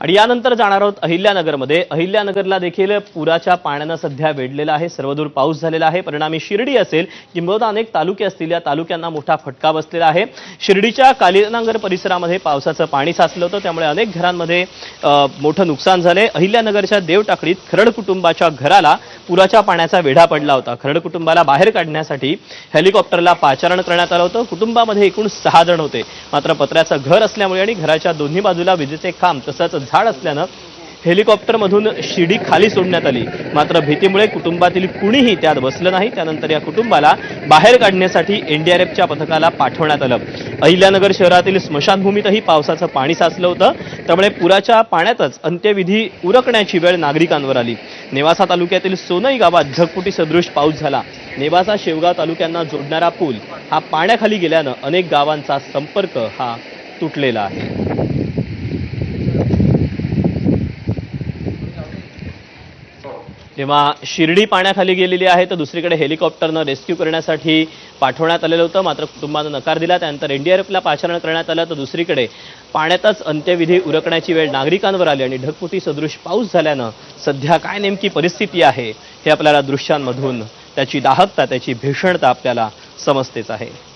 आणि यानंतर जाणार आहोत अहिल्यानगरमध्ये. अहिल्यानगरला देखील पुराच्या पाण्यानं सध्या वेढलेला आहे. सर्वदूर पाऊस झालेला आहे. परिणामी शिर्डी असेल किंबहुना अनेक तालुके असतील. या तालुक्यांना मोठा फटका बसलेला आहे. शिर्डीच्या कालीनगर परिसरामध्ये पावसाचं पाणी साचलं होतं. त्यामुळे अनेक घरांमध्ये मोठं नुकसान झाले अहिल्यानगरच्या देवटाकडीत खरड कुटुंबाच्या घराला पुराच्या पाण्याचा वेढा पडला होता. खरड कुटुंबाला बाहेर काढण्यासाठी हेलिकॉप्टरला पाचारण करण्यात आलं होतं. कुटुंबामध्ये एकूण सहा जण होते. मात्र पत्र्याचं घर असल्यामुळे आणि घराच्या दोन्ही बाजूला विजेचे खांब तसंच झाड असल्यानं हेलिकॉप्टरमधून शिडी खाली सोडण्यात आली. मात्र भीतीमुळे कुटुंबातील कुणीही त्यात बसलं नाही. त्यानंतर या कुटुंबाला बाहेर काढण्यासाठी एनडीआरएफच्या पथकाला पाठवण्यात आलं. अहिल्यानगर शहरातील स्मशानभूमीतही पावसाचं पाणी साचलं होतं. त्यामुळे पुराच्या पाण्यातच अंत्यविधी उरकण्याची वेळ नागरिकांवर आली. नेवासा तालुक्यातील सोनई गावात झगपुटी सदृश पाऊस झाला. नेवासा शेवगाव तालुक्यांना जोडणारा पूल हा पाण्याखाली गेल्यानं अनेक गावांचा संपर्क हा तुटलेला आहे. तेव्हा शिर्डी पाण्याखाली गेलेली आहे तर दुसरीकडे हेलिकॉप्टरनं रेस्क्यू करण्यासाठी पाठवण्यात आलेलं होतं. मात्र कुटुंबानं नकार दिला. त्यानंतर एनडीआरएफला पाचारण करण्यात आलं. तर दुसरीकडे पाण्यातच अंत्यविधी उरकण्याची वेळ नागरिकांवर आली आणि ढगपुटी सदृश पाऊस झाल्यानं सध्या काय नेमकी परिस्थिती आहे हे आपल्याला दृश्यांमधून त्याची दाहकता त्याची भीषणता आपल्याला समजतेच आहे.